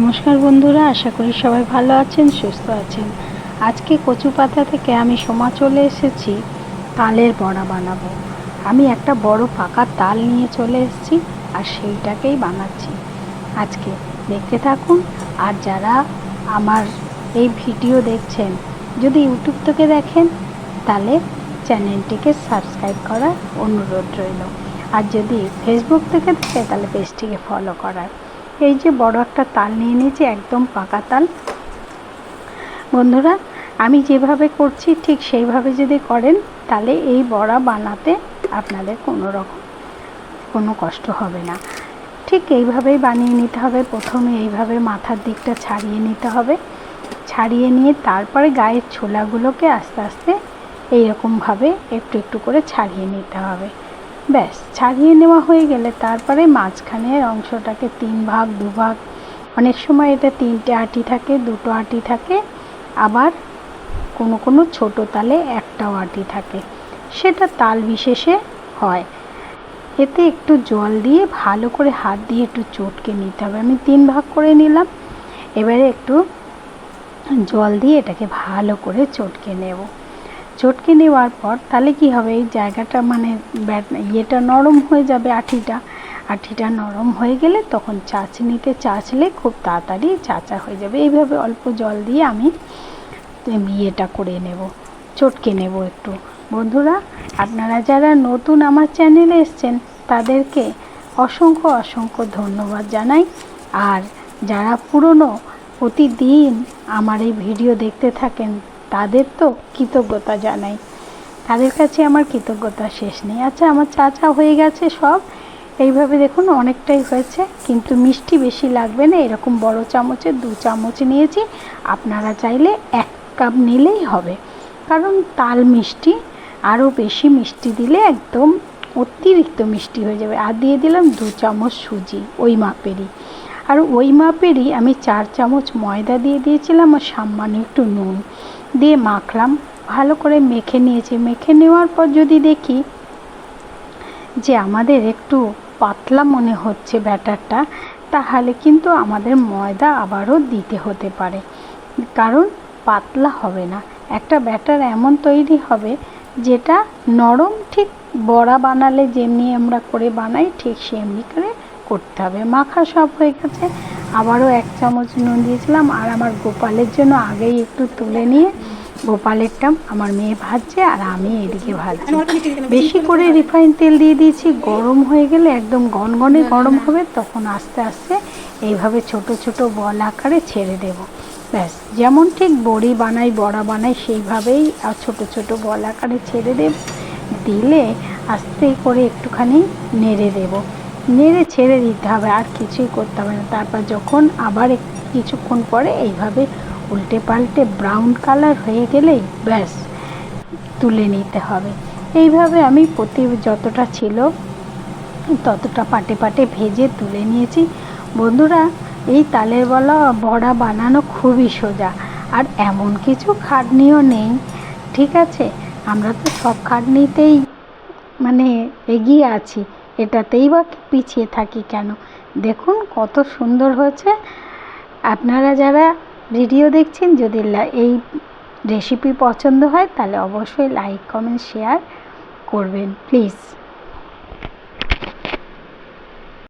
নমস্কার বন্ধুরা, আশা করি সবাই ভালো আছেন, সুস্থ আছেন। আজকে কচু পাতা থেকে আমি সমা চলে এসেছি, তালের বড়া বানাবো। আমি একটা বড় পাকা তাল নিয়ে চলে এসেছি আর সেইটাকেই বানাচ্ছি। আজকে দেখতে থাকুন আর যারা আমার এই ভিডিও দেখছেন, যদি ইউটিউব থেকে দেখেন, তাহলে চ্যানেলটিকে সাবস্ক্রাইব করার অনুরোধ রইল। আর যদি ফেসবুক থেকে দেখে তাহলে পেজটিকে ফলো করার এই যে বড় একটা তাল নিয়ে নিয়েছি, একদম পাকা তাল। বন্ধুরা, আমি যেভাবে করছি ঠিক সেইভাবে যদি করেন, তাহলে এই বড়া বানাতে আপনাদের কোনো রকম কোনো কষ্ট হবে না। ঠিক এইভাবেই বানিয়ে নিতে হবে। প্রথমে এইভাবে মাথার দিকটা ছাড়িয়ে নিতে হবে। ছাড়িয়ে নিয়ে তারপরে গায়ের ছোলাগুলোকে আস্তে আস্তে এইরকমভাবে একটু একটু করে ছাড়িয়ে নিতে হবে। ব্যাস, ছাড়িয়ে নেওয়া হয়ে গেলে তারপরে মাঝখানের অংশটাকে তিন ভাগ, দু ভাগ। অনেক সময় এটা তিনটে আটি থাকে, দুটো আটি থাকে, আবার কোনো কোনো ছোটো তালে একটাও আটি থাকে। সেটা তাল বিশেষে হয়। এতে একটু জল দিয়ে ভালো করে হাত দিয়ে একটু চটকে নিতে হবে। আমি তিন ভাগ করে নিলাম। এবারে একটু জল দিয়ে এটাকে ভালো করে চটকে নেব। চটকে নেওয়ার পর তাহলে কি হবে? এই জায়গাটা মানে ইয়েটা নরম হয়ে যাবে আঠিটা। আঠিটা নরম হয়ে গেলে তখন চাচনিতে চাচলে খুব তাড়াতাড়ি চাচা হয়ে যাবে। এইভাবে অল্প জল দিয়ে আমি ইয়েটা করে নেব। চটকে নেব একটু। বন্ধুরা, আপনারা যারা নতুন আমার চ্যানেলে এসছেন, তাদেরকে অসংখ্য অসংখ্য ধন্যবাদ জানাই। আর যারা পুরনো, প্রতিদিন আমার এই ভিডিও দেখতে থাকেন তাদের তো কৃতজ্ঞতা জানাই। তাদের কাছে আমার কৃতজ্ঞতা শেষ নেই। আচ্ছা আমার চা চা হয়ে গেছে সব। এইভাবে দেখুন, অনেকটাই হয়েছে। কিন্তু মিষ্টি বেশি লাগবে না। এরকম বড় চামচে দু চামচ নিয়েছি। আপনারা চাইলে এক কাপ নিলেই হবে। কারণ তাল মিষ্টি, আরও বেশি মিষ্টি দিলে একদম অতিরিক্ত মিষ্টি হয়ে যাবে। আর দিয়ে দিলাম দু চামচ সুজি, ওই মাপেরই। আর ওই মাপেরই আমি চার চামচ ময়দা দিয়ে দিয়েছিলাম আর সামান্য একটু নুন দিয়ে মাখলাম। ভালো করে মেখে নিয়েছি। মেখে নেওয়ার পর যদি দেখি যে আমাদের একটু পাতলা মনে হচ্ছে ব্যাটারটা, তাহলে কিন্তু আমাদের ময়দা আবারও দিতে হতে পারে। কারণ পাতলা হবে না। একটা ব্যাটার এমন তৈরি হবে যেটা নরম ঠিক বড়া বানালে যেমনি আমরা করে বানাই, ঠিক সেমনি করে করতে হবে। মাখা সব হয়ে গেছে। আবারও এক চামচ নুন দিয়েছিলাম আর আমার গোপালের জন্য আগেই একটু তুলে নিয়ে গোপালেরটা আমার মেয়ে ভাজছে আর আমি এদিকে ভাজছি। বেশি করে রিফাইন তেল দিয়ে দিয়েছি। গরম হয়ে গেলে একদম গনগনে গরম হবে, তখন আস্তে আস্তে এইভাবে ছোট ছোট বল আকারে ছেড়ে দেব। ব্যাস, যেমন ঠিক বড়ি বানাই, বড়া বানাই, সেইভাবেই আর ছোট ছোট বল আকারে ছেড়ে দেব। দিলে আস্তে করে একটুখানি নেড়ে দেব। নেড়ে ছেড়ে দিতে হবে, আর কিছুই করতে হবে না। তারপর যখন আবার কিছুক্ষণ পরে এইভাবে উল্টে পাল্টে ব্রাউন কালার হয়ে গেলেই ব্যাস, তুলে নিতে হবে। এইভাবে আমি প্রতি যতটা ছিল ততটা পাটে পাটে ভেজে তুলে নিয়েছি। বন্ধুরা, এই তালের বলা বড়া বানানো খুবই সোজা, আর এমন কিছু খাটনিও নেই, ঠিক আছে? আমরা তো সব খাটনিতেই মানে এগিয়ে আছি। এটাতেই বা পিছিয়ে থাকি কেন? দেখুন কত সুন্দর হয়েছে। আপনারা যারা ভিডিও দেখছেন, যদি এই রেসিপি পছন্দ হয়, তাহলে অবশ্যই লাইক কমেন্ট শেয়ার করবেন প্লিজ